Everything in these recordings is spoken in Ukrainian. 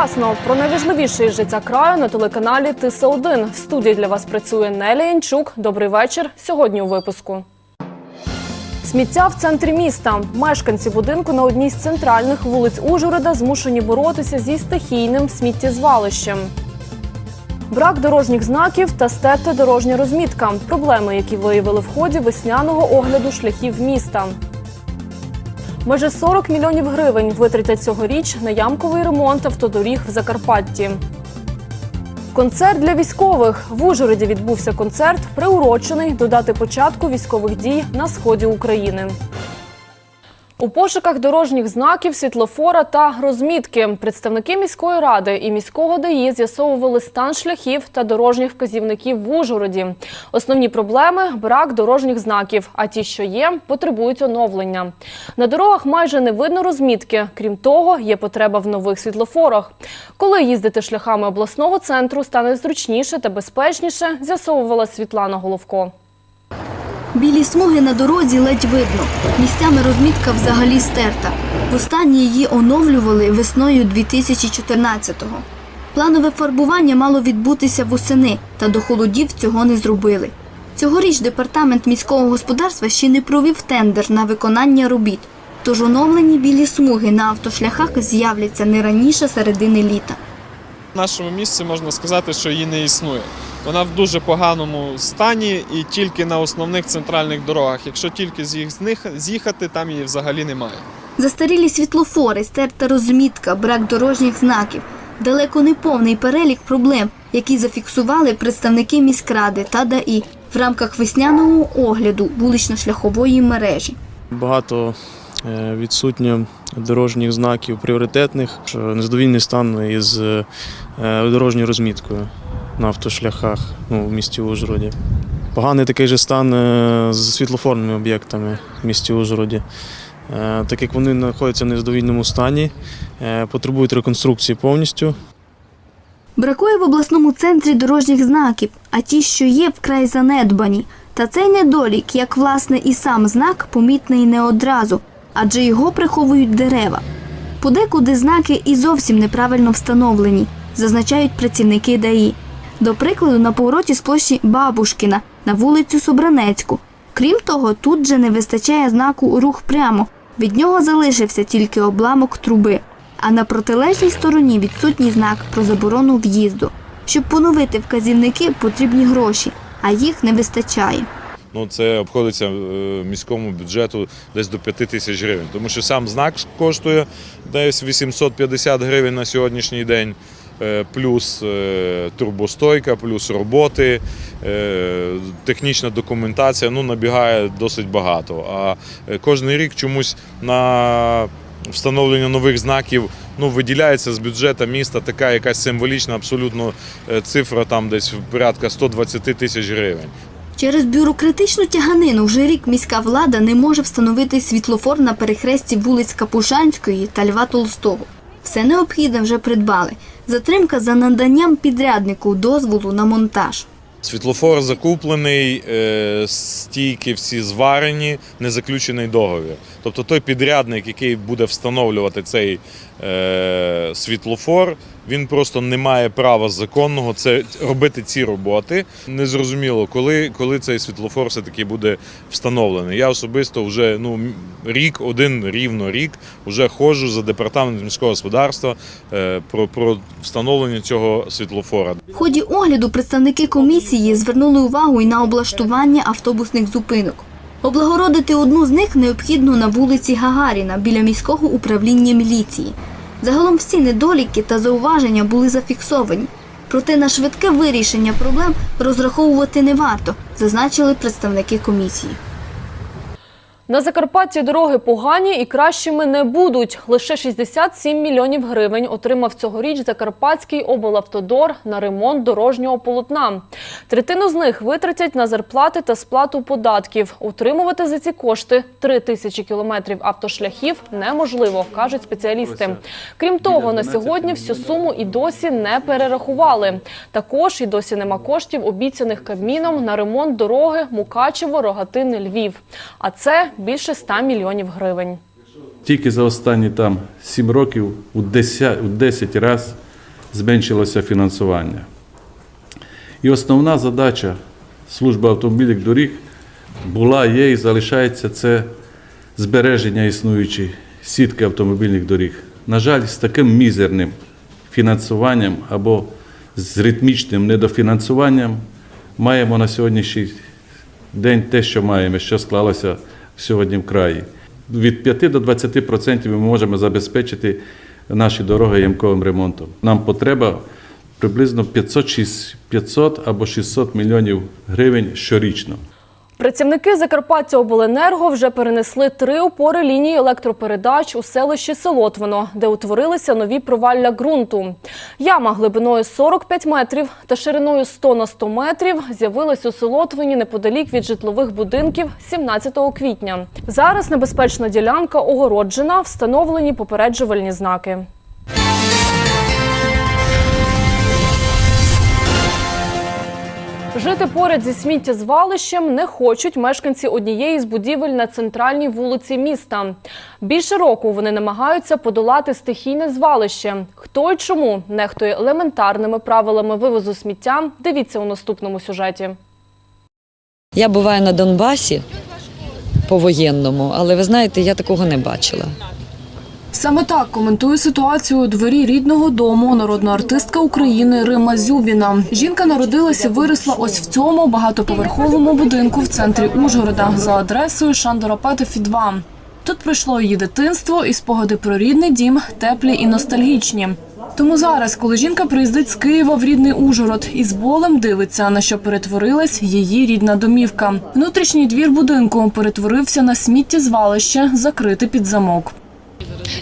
Вчасно про найважливіше із життя краю на телеканалі Тиса 1 В студії для вас працює Нелі Янчук. Добрий вечір. Сьогодні у випуску. Сміття в центрі міста. Мешканці будинку на одній з центральних вулиць Ужгорода змушені боротися зі стихійним сміттєзвалищем. Брак дорожніх знаків та стерта дорожня розмітка. Проблеми, які виявили в ході весняного огляду шляхів міста. Майже 40 мільйонів гривень витратять цьогоріч на ямковий ремонт автодоріг в Закарпатті. Концерт для військових в Ужгороді відбувся концерт, приурочений до дати початку військових дій на сході України. У пошуках дорожніх знаків, світлофора та розмітки представники міської ради і міського ДАІ з'ясовували стан шляхів та дорожніх вказівників в Ужгороді. Основні проблеми брак дорожніх знаків, а ті, що є, потребують оновлення. На дорогах майже не видно розмітки. Крім того, є потреба в нових світлофорах. Коли їздити шляхами обласного центру стане зручніше та безпечніше, з'ясовувала Світлана Головко. Білі смуги на дорозі ледь видно. Місцями розмітка взагалі стерта. Востаннє її оновлювали весною 2014-го. Планове фарбування мало відбутися восени, та до холодів цього не зробили. Цьогоріч департамент міського господарства ще не провів тендер на виконання робіт. Тож оновлені білі смуги на автошляхах з'являться не раніше середини літа. В нашому місці можна сказати, що її не існує. Вона в дуже поганому стані і тільки на основних центральних дорогах. Якщо тільки з їх з них з'їхати, там її взагалі немає. Застарілі світлофори, стерта розмітка, брак дорожніх знаків. Далеко не повний перелік проблем, які зафіксували представники міськради та ДАІ в рамках весняного огляду вулично-шляхової мережі. Багато е, відсутньо дорожніх знаків пріоритетних, що незадовільний стан із е, дорожньою розміткою на автошляхах ну, в місті Ужгороді. Поганий такий же стан е, з світлофорними об'єктами в місті Ужгороді. Е, Так як вони знаходяться в незадовільному стані, е, потребують реконструкції повністю. Бракує в обласному центрі дорожніх знаків, а ті, що є, вкрай занедбані. Та цей недолік, як власне і сам знак, помітний не одразу, адже його приховують дерева. Подекуди знаки і зовсім неправильно встановлені, зазначають працівники ДАІ. До прикладу, на повороті з площі Бабушкіна на вулицю Собранецьку. Крім того, тут же не вистачає знаку рух прямо. Від нього залишився тільки обламок труби. А на протилежній стороні відсутній знак про заборону в'їзду. Щоб поновити вказівники, потрібні гроші, а їх не вистачає. Ну, це обходиться е, міському бюджету десь до 5 тисяч гривень, тому що сам знак коштує десь 850 гривень на сьогоднішній день, плюс е, турбостойка, плюс роботи, е, технічна документація ну, набігає досить багато. А е, кожен рік чомусь на встановлення нових знаків ну, виділяється з бюджету міста така якась символічна абсолютно е, цифра, там десь порядка 120 тисяч гривень. Через бюрократичну тяганину вже рік міська влада не може встановити світлофор на перехресті вулиць Капушанської та Льва Толстого. Все необхідне вже придбали. Затримка за наданням підряднику дозволу на монтаж. Світлофор закуплений, е, стійки всі зварені, не заключений договір. Тобто той підрядник, який буде встановлювати цей світлофор, він просто не має права законного це робити ці роботи. Незрозуміло, коли, коли цей світлофор все-таки буде встановлений. Я особисто вже ну, рік, один рівно рік, вже ходжу за департаментом міського господарства е, про, про встановлення цього світлофора. В ході огляду представники комісії звернули увагу і на облаштування автобусних зупинок. Облагородити одну з них необхідно на вулиці Гагаріна біля міського управління міліції. Загалом всі недоліки та зауваження були зафіксовані. Проте на швидке вирішення проблем розраховувати не варто, зазначили представники комісії. На Закарпатті дороги погані і кращими не будуть. Лише 67 мільйонів гривень отримав цьогоріч Закарпатський облавтодор на ремонт дорожнього полотна. Третину з них витратять на зарплати та сплату податків. Утримувати за ці кошти 3 тисячі кілометрів автошляхів неможливо, кажуть спеціалісти. Крім того, на сьогодні всю суму і досі не перерахували. Також і досі нема коштів, обіцяних Кабміном на ремонт дороги Мукачево, Рогатин, Львів. А це більше 100 мільйонів гривень. тільки за останні там 7 років у 10, у 10 разів зменшилося фінансування. І основна задача служби автомобільних доріг була, є і залишається це збереження існуючої сітки автомобільних доріг. На жаль, з таким мізерним фінансуванням або з ритмічним недофінансуванням маємо на сьогоднішній день те, що маємо, що склалося сьогодні в краї. Від 5 до 20% ми можемо забезпечити наші дороги ямковим ремонтом. Нам потреба приблизно 500, шість- 500 або 600 мільйонів гривень щорічно. Працівники Закарпаття Обленерго вже перенесли три опори лінії електропередач у селищі Солотвино, де утворилися нові провалля ґрунту. Яма глибиною 45 метрів та шириною 100 на 100 метрів з'явилась у Солотвині неподалік від житлових будинків 17 квітня. Зараз небезпечна ділянка огороджена, встановлені попереджувальні знаки. Жити поряд зі сміттєзвалищем не хочуть мешканці однієї з будівель на центральній вулиці міста. Більше року вони намагаються подолати стихійне звалище. Хто й чому нехтує елементарними правилами вивозу сміття? Дивіться у наступному сюжеті. Я буваю на Донбасі по-воєнному, але ви знаєте, я такого не бачила. Саме так коментує ситуацію у дворі рідного дому народна артистка України Рима Зюбіна. Жінка народилася і виросла ось в цьому багатоповерховому будинку в центрі Ужгорода за адресою Шандора Петефі 2. Тут пройшло її дитинство і спогади про рідний дім, теплі і ностальгічні. Тому зараз, коли жінка приїздить з Києва в рідний Ужгород, із болем дивиться, на що перетворилась її рідна домівка. Внутрішній двір будинку перетворився на сміттєзвалище, закрите під замок.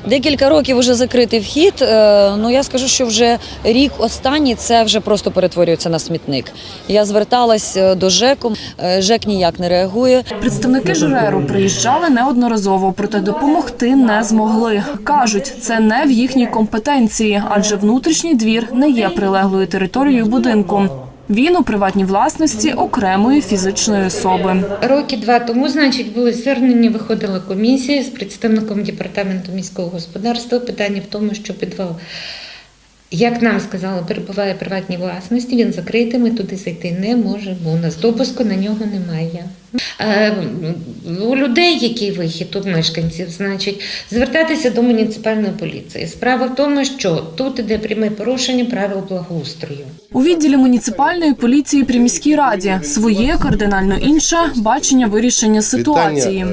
Декілька років вже закритий вхід. е, Ну я скажу, що вже рік останній це вже просто перетворюється на смітник. Я зверталась е, до ЖЕКу, е, ЖЕК ніяк не реагує. Представники ЖРЕРу приїжджали неодноразово, проте допомогти не змогли. Кажуть, це не в їхній компетенції, адже внутрішній двір не є прилеглою територією будинку. Він у приватній власності окремої фізичної особи. Роки два тому, значить, були звернення, виходила комісія з представником департаменту міського господарства. Питання в тому, що підвал, як нам сказали, перебуває в приватній власності, він закритий, ми туди зайти не можемо. У нас допуску на нього немає. Е, У людей, який вихід, у мешканців, значить, звертатися до муніципальної поліції. Справа в тому, що тут іде пряме порушення правил благоустрою. У відділі муніципальної поліції при міській раді своє кардинально інше бачення вирішення ситуації.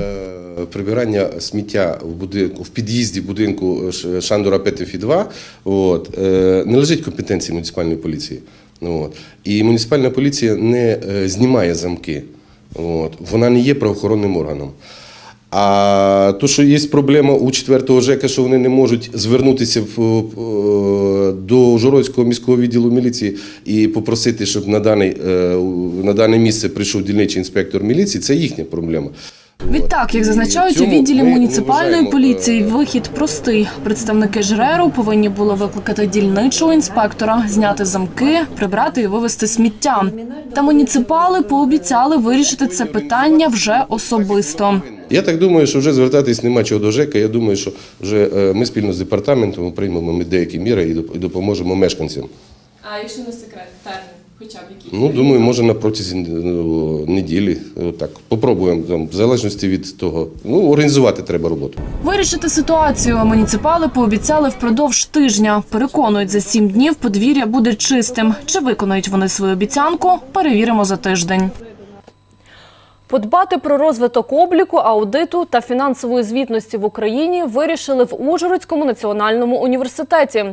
Е, прибирання сміття в будинку в під'їзді будинку Ш- Шандора Петефі 2 от, е, не лежить компетенції муніципальної поліції. От. І муніципальна поліція не е, знімає замки. От. Вона не є правоохоронним органом. А то, що є проблема у 4-го ЖЕКа, що вони не можуть звернутися в, е, до Ужгородського міського відділу міліції і попросити, щоб на, даний, е, на дане місце прийшов дільничий інспектор міліції, це їхня проблема. Відтак, як зазначають у відділі муніципальної поліції, е, вихід простий. Представники ЖРЕРу повинні були викликати дільничого інспектора, зняти замки, прибрати і вивезти сміття. Та муніципали пообіцяли вирішити це питання вже особисто. Я так думаю, що вже звертатись нема чого до ЖЕКа. Я думаю, що вже е, ми спільно з департаментом приймемо деякі міри і доп- і допоможемо мешканцям. А якщо не секрет, термін, хоча б якісь? Ну, думаю, може на протязі ну, неділі. Так, попробуємо там, в залежності від того. Ну, організувати треба роботу. Вирішити ситуацію муніципали пообіцяли впродовж тижня. Переконують, за сім днів подвір'я буде чистим. Чи виконають вони свою обіцянку? Перевіримо за тиждень. Подбати про розвиток обліку, аудиту та фінансової звітності в Україні вирішили в Ужгородському національному університеті.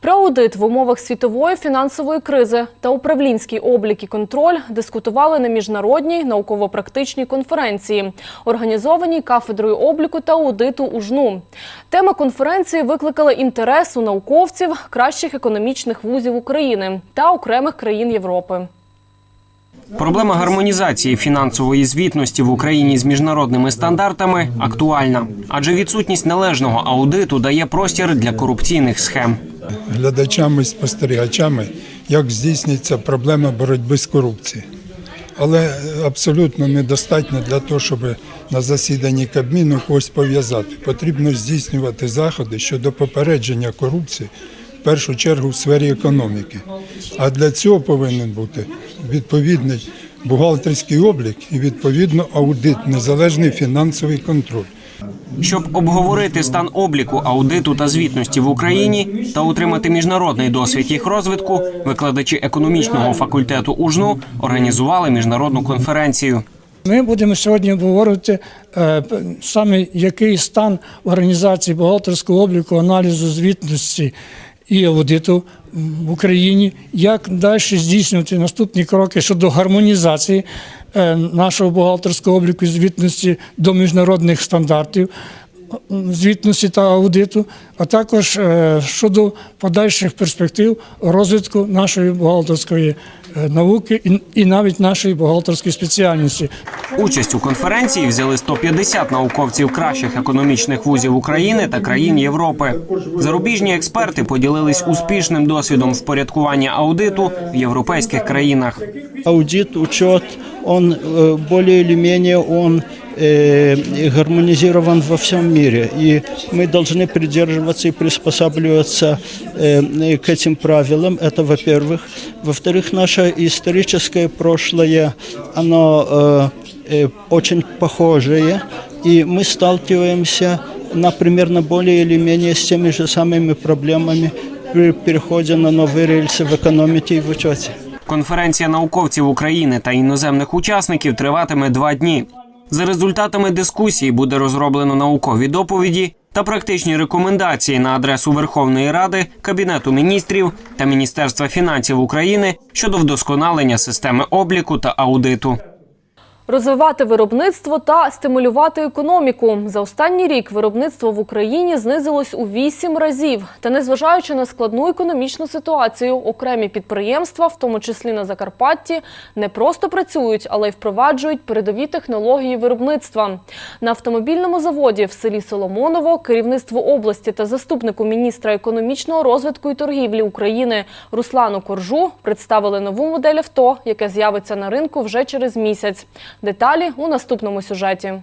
Про аудит в умовах світової фінансової кризи та управлінський облік і контроль дискутували на міжнародній науково-практичній конференції, організованій кафедрою обліку та аудиту УЖНУ. Тема конференції викликала інтерес у науковців кращих економічних вузів України та окремих країн Європи. Проблема гармонізації фінансової звітності в Україні з міжнародними стандартами актуальна, адже відсутність належного аудиту дає простір для корупційних схем. глядачами і спостерігачами, як здійснюється проблема боротьби з корупцією. але абсолютно недостатньо для того, щоб на засіданні Кабміну когось пов'язати. Потрібно здійснювати заходи щодо попередження корупції, першу чергу в сфері економіки. А для цього повинен бути відповідний бухгалтерський облік і відповідно аудит, незалежний фінансовий контроль. Щоб обговорити стан обліку, аудиту та звітності в Україні та отримати міжнародний досвід їх розвитку, викладачі економічного факультету УЖНУ організували міжнародну конференцію. Ми будемо сьогодні обговорювати е, саме який стан організації бухгалтерського обліку, аналізу звітності і аудиту в Україні, як далі здійснювати наступні кроки щодо гармонізації е, нашого бухгалтерського обліку звітності до міжнародних стандартів звітності та аудиту, а також е, щодо подальших перспектив розвитку нашої бухгалтерської науки і- і навіть нашої бухгалтерської спеціальності. Участь у конференції взяли 150 науковців кращих економічних вузів України та країн Європи. Зарубіжні експерти поділились успішним досвідом впорядкування аудиту в європейських країнах. аудит, учет, он э, более или менее он гармонизирован во всем мире. И мы должны придерживаться и приспосабливаться э, к этим правилам. Это во-первых. Во-вторых, наше историческое прошлое, оно э, э, очень похожее. И мы сталкиваемся на примерно более или менее с теми же самыми проблемами при переходе на новые рельсы в экономике и в учете. Конференція науковців України та іноземних учасників триватиме два дні. За результатами дискусії буде розроблено наукові доповіді та практичні рекомендації на адресу Верховної Ради, Кабінету міністрів та Міністерства фінансів України щодо вдосконалення системи обліку та аудиту. Розвивати виробництво та стимулювати економіку. За останній рік виробництво в Україні знизилось у вісім разів. Та незважаючи на складну економічну ситуацію, окремі підприємства, в тому числі на Закарпатті, не просто працюють, але й впроваджують передові технології виробництва. На автомобільному заводі в селі Соломоново керівництво області та заступнику міністра економічного розвитку і торгівлі України Руслану Коржу представили нову модель авто, яке з'явиться на ринку вже через місяць. Деталі у наступному сюжеті.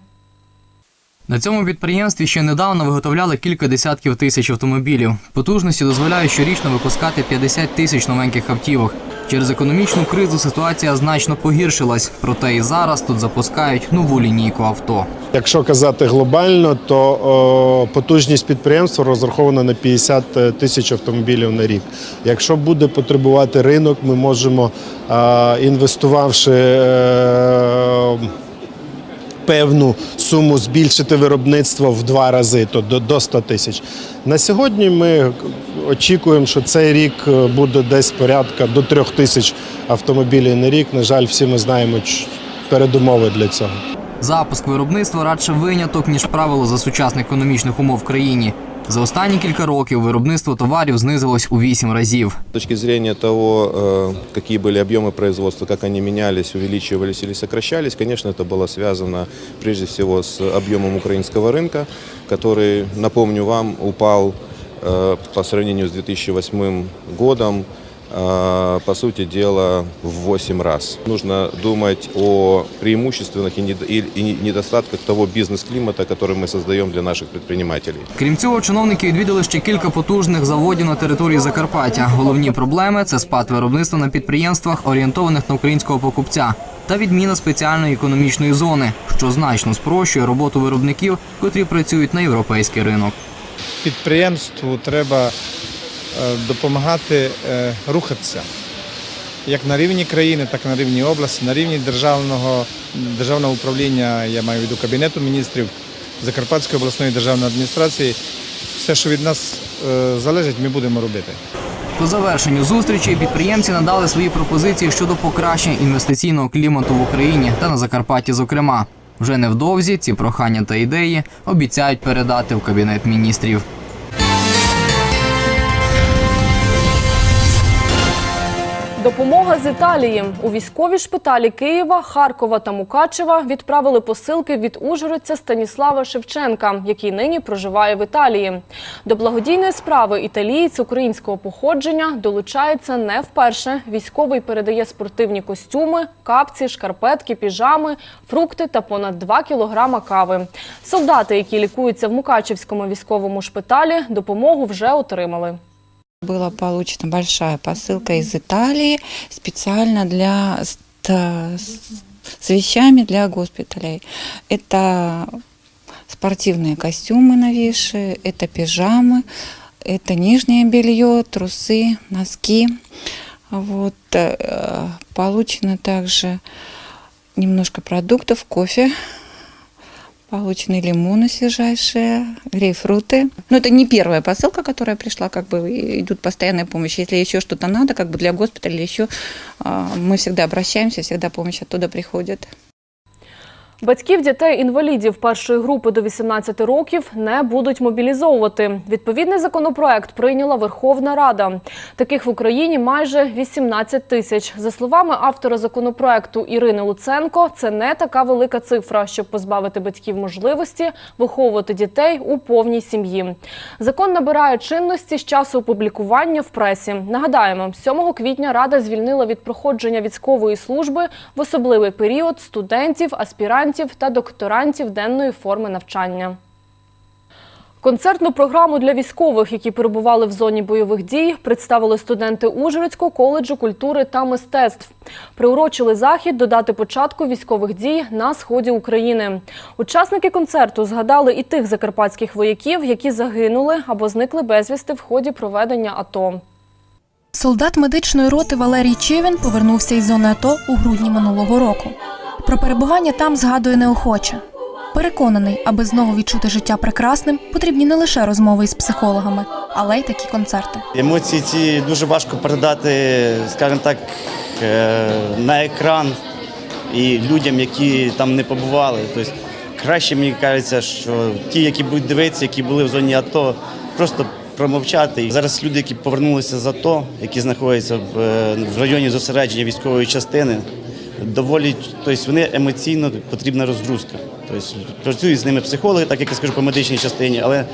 На цьому підприємстві ще недавно виготовляли кілька десятків тисяч автомобілів. Потужності дозволяють щорічно випускати 50 тисяч новеньких автівок. Через економічну кризу ситуація значно погіршилась, проте і зараз тут запускають нову лінійку авто. Якщо казати глобально, то о, потужність підприємства розрахована на 50 тисяч автомобілів на рік. Якщо буде потребувати ринок, ми можемо, е, інвестувавши е, певну суму, збільшити виробництво в два рази, то до, до 100 тисяч. На сьогодні ми очікуємо, що цей рік е, буде десь порядка до 3 тисяч автомобілів на рік. На жаль, всі ми знаємо передумови для цього. Запуск виробництва радше виняток, ніж правило за сучасних економічних умов в країні. За останні кілька років виробництво товарів знизилось у вісім разів. С точки зрения того, э, какие были объемы производства, как они менялись, увеличивались или сокращались, конечно, это было связано прежде всего с объемом украинского рынка, который, напомню вам, упал э, по сравнению с 2008 годом, э, по сути дела, в 8 раз. Нужно думать о преимущественных и недо- и- и недостатках того бизнес-климата, который мы создаем для наших предпринимателей. Крім цього, чиновники відвідали ще кілька потужних заводів на території Закарпаття. Головні проблеми це спад виробництва на підприємствах, орієнтованих на українського покупця, та відміна спеціальної економічної зони, що значно спрощує роботу виробників, котрі працюють на європейський ринок. підприємству треба е, допомагати е, рухатися як на рівні країни, так і на рівні області, на рівні державного, державного управління, я маю в виду Кабінету міністрів, Закарпатської обласної державної адміністрації. Все, що від нас е, залежить, ми будемо робити. По завершенню зустрічі підприємці надали свої пропозиції щодо покращення інвестиційного клімату в Україні та на Закарпатті, зокрема. Вже невдовзі ці прохання та ідеї обіцяють передати в кабінет міністрів. Допомога з Італії у військові шпиталі Києва, Харкова та Мукачева відправили посилки від ужгородця Станіслава Шевченка, який нині проживає в Італії. До благодійної справи італієць українського походження долучається не вперше. Військовий передає спортивні костюми, капці, шкарпетки, піжами, фрукти та понад 2 кілограма кави. Солдати, які лікуються в Мукачевському військовому шпиталі, допомогу вже отримали. Была получена большая посылка из Италии специально для с, с вещами для госпиталей. Это спортивные костюмы новейшие, это пижамы, это нижнее белье, трусы, носки. Вот. э, Получено также немножко продуктов, кофе, Получены лимоны свежайшие, грейпфруты. Но это не первая посылка, которая пришла, как бы и идут постоянная помощь. Если еще что-то надо, как бы для госпиталя или еще, а, мы всегда обращаемся, всегда помощь оттуда приходит. Батьків дітей-інвалідів першої групи до 18 років не будуть мобілізовувати. Відповідний законопроект прийняла Верховна Рада. Таких в Україні майже 18 тисяч. За словами автора законопроекту Ірини Луценко, це не така велика цифра, щоб позбавити батьків можливості виховувати дітей у повній сім'ї. Закон набирає чинності з часу опублікування в пресі. Нагадаємо, 7 квітня Рада звільнила від проходження військової служби в особливий період студентів, аспірантів та докторантів денної форми навчання. Концертну програму для військових, які перебували в зоні бойових дій, представили студенти Ужгородського коледжу культури та мистецтв. Приурочили захід до дати початку військових дій на сході України. Учасники концерту згадали і тих закарпатських вояків, які загинули або зникли безвісти в ході проведення АТО. Солдат медичної роти Валерій Чивін повернувся із зони АТО у грудні минулого року. Про перебування там згадує неохоче. Переконаний, аби знову відчути життя прекрасним, потрібні не лише розмови із психологами, але й такі концерти. Емоції ці дуже важко передати, скажімо так, е, на екран і людям, які там не побували. Тобто краще мені кажеться, що ті, які будуть дивитися, які були в зоні АТО, просто промовчати. Зараз люди, які повернулися з АТО, які знаходяться е, в районі зосередження військової частини, доволі, тобто вони емоційно потрібна розгрузка. Тобто працюють з ними психологи, так як я скажу по медичній частині, але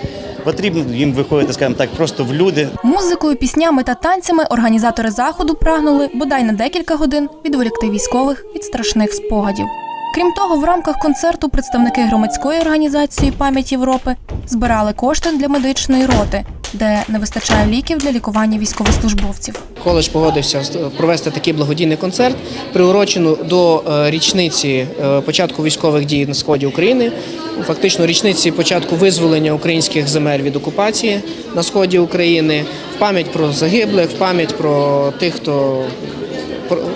потрібно їм виходити, скажімо так, просто в люди. Музикою, піснями та танцями організатори заходу прагнули бодай на декілька годин відволікти військових від страшних спогадів. Крім того, в рамках концерту представники громадської організації Пам'ять Європи збирали кошти для медичної роти, де не вистачає ліків для лікування військовослужбовців. Коледж погодився провести такий благодійний концерт, приурочену до е, річниці е, початку військових дій на сході України, фактично річниці початку визволення українських земель від окупації на сході України, в пам'ять про загиблих, в пам'ять про тих, хто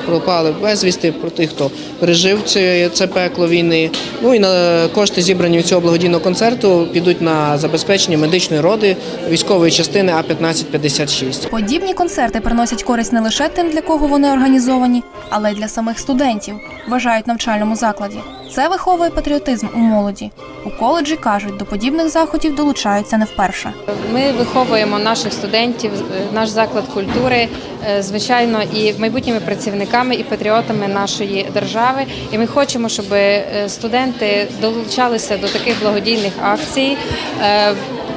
пропали безвісти, про тих, хто пережив це, це пекло війни. Ну і на кошти зібрані від цього благодійного концерту підуть на забезпечення медичної роди військової частини А 1556 Подібні концерти приносять користь не лише тим, для кого вони організовані, але й для самих студентів, вважають навчальному закладі. Це виховує патріотизм у молоді. У коледжі кажуть, до подібних заходів долучаються не вперше. Ми виховуємо наших студентів, е, наш заклад культури, е, звичайно, і майбутніми працівниками і патріотами нашої держави. І ми хочемо, щоб е, студенти долучалися до таких благодійних акцій.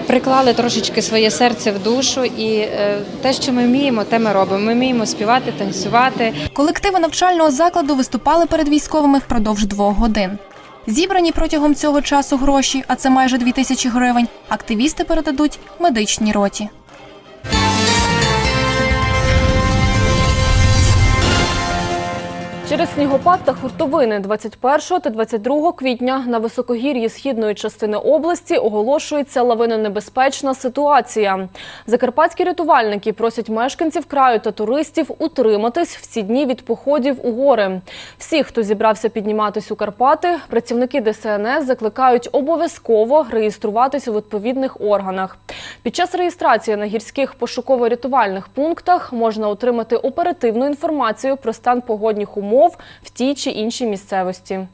Приклали трошечки своє серце в душу, і е, те, що ми вміємо, те ми робимо. Ми вміємо співати, танцювати. Колективи навчального закладу виступали перед військовими впродовж двох годин. Зібрані протягом цього часу гроші, а це майже дві тисячі гривень, активісти передадуть медичній роті. Через снігопад та хуртовини 21 та 22 квітня на високогір'ї східної частини області оголошується лавинонебезпечна ситуація. Закарпатські рятувальники просять мешканців краю та туристів утриматись в ці дні від походів у гори. Всі, хто зібрався підніматись у Карпати, працівники ДСНС закликають обов'язково реєструватись у відповідних органах. Під час реєстрації на гірських пошуково-рятувальних пунктах можна отримати оперативну інформацію про стан погодних умов в тій чи іншій місцевості.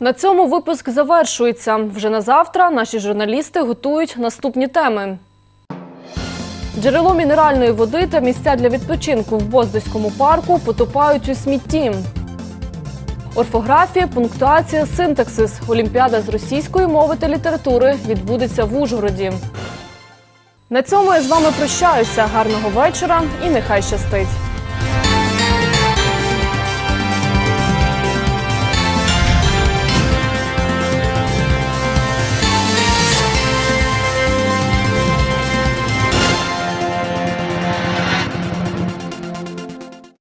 На цьому випуск завершується. Вже на завтра наші журналісти готують наступні теми. Джерело мінеральної води та місця для відпочинку в Боздоському парку потопають у смітті. Орфографія, пунктуація, синтаксис. Олімпіада з російської мови та літератури відбудеться в Ужгороді. На цьому я з вами прощаюся. Гарного вечора і нехай щастить!